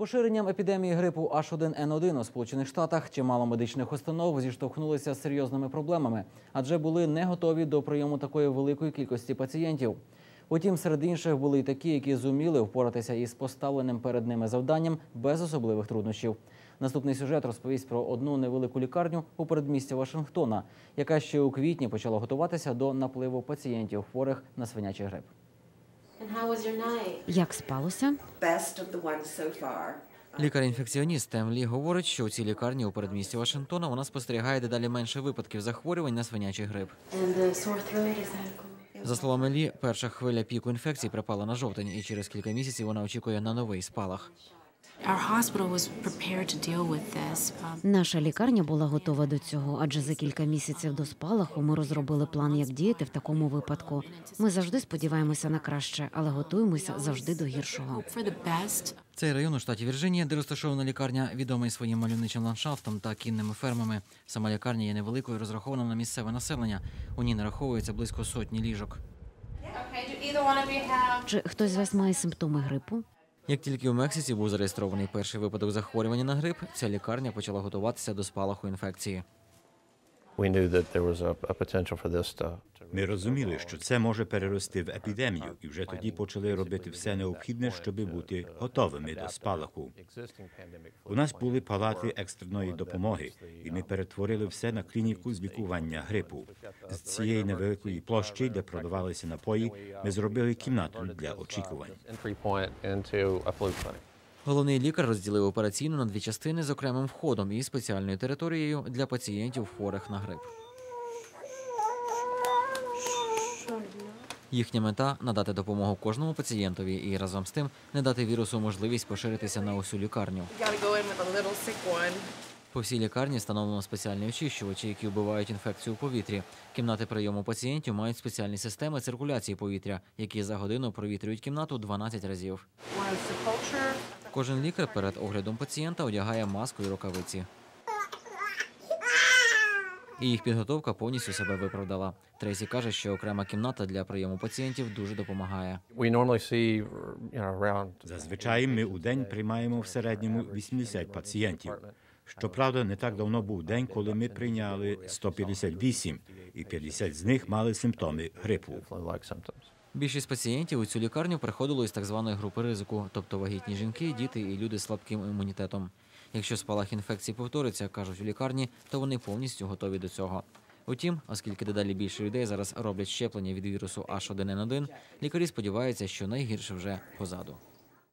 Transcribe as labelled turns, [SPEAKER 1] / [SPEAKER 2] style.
[SPEAKER 1] поширенням епідемії грипу H1N1 у Сполучених Штатах чимало медичних установ зіштовхнулися з серйозними проблемами, адже були не готові до прийому такої великої кількості пацієнтів. Утім, серед інших були й такі, які зуміли впоратися із поставленим перед ними завданням без особливих труднощів. Наступний сюжет розповість про одну невелику лікарню у передмісті Вашингтона, яка ще у квітні почала готуватися до напливу пацієнтів хворих на свинячий грип.
[SPEAKER 2] Як спалося?
[SPEAKER 3] best of the ones so far.
[SPEAKER 1] Лікар-інфекціоніст Темлі говорить, що у цій лікарні у передмісті Вашингтона вона спостерігає дедалі менше випадків захворювань на свинячий грип. За словами Лі, перша хвиля піку інфекції припала на жовтень, і через кілька місяців вона очікує на новий спалах.
[SPEAKER 4] Our hospital was prepared to deal with this. Um,
[SPEAKER 2] Наша лікарня була готова до цього, адже за кілька місяців до спалаху ми розробили план, як діяти в такому випадку. Ми завжди сподіваємося на краще, але готуємося завжди до гіршого.
[SPEAKER 4] for.
[SPEAKER 1] Цей район у штаті Вірджинія, де розташована лікарня, відомий своїм мальовничим ландшафтом та кінними фермами. Сама лікарня є невеликою, розрахована на місцеве населення. У ній нараховується близько сотні ліжок.
[SPEAKER 2] Чи хтось з вас має симптоми грипу?
[SPEAKER 1] Як тільки у Мексиці був зареєстрований перший випадок захворювання на грип, ця лікарня почала готуватися до спалаху інфекції.
[SPEAKER 5] Ми розуміли, що це може перерости в епідемію, і вже тоді почали робити все необхідне, щоб бути готовими до спалаху.
[SPEAKER 6] existing pandemic.
[SPEAKER 5] У нас були палати екстреної допомоги, і ми перетворили все на клініку з лікування грипу. З цієї невеликої площі, де продавалися напої, ми зробили кімнату для очікувань.
[SPEAKER 1] Головний лікар розділив операційну на дві частини з окремим входом і спеціальною територією для пацієнтів хворих на грип. Їхня мета надати допомогу кожному пацієнтові і разом з тим не дати вірусу можливість поширитися на усю лікарню. По всій лікарні встановлено спеціальні очищувачі, які вбивають інфекцію у повітрі. Кімнати прийому пацієнтів мають спеціальні системи циркуляції повітря, які за годину провітрюють кімнату 12 разів. Кожен лікар перед оглядом пацієнта одягає маску і рукавиці. І їх підготовка повністю себе виправдала. Трейсі каже, що окрема кімната для прийому пацієнтів дуже допомагає.
[SPEAKER 5] Зазвичай ми у день приймаємо в середньому 80 пацієнтів. Щоправда, не так давно був день, коли ми прийняли 158, і 50 з них мали симптоми грипу.
[SPEAKER 1] Більшість пацієнтів у цю лікарню приходило із так званої групи ризику, тобто вагітні жінки, діти і люди з слабким імунітетом. Якщо спалах інфекції повториться, кажуть у лікарні, то вони повністю готові до цього. Утім, оскільки дедалі більше людей зараз роблять щеплення від вірусу H1N1, лікарі сподіваються, що найгірше вже позаду.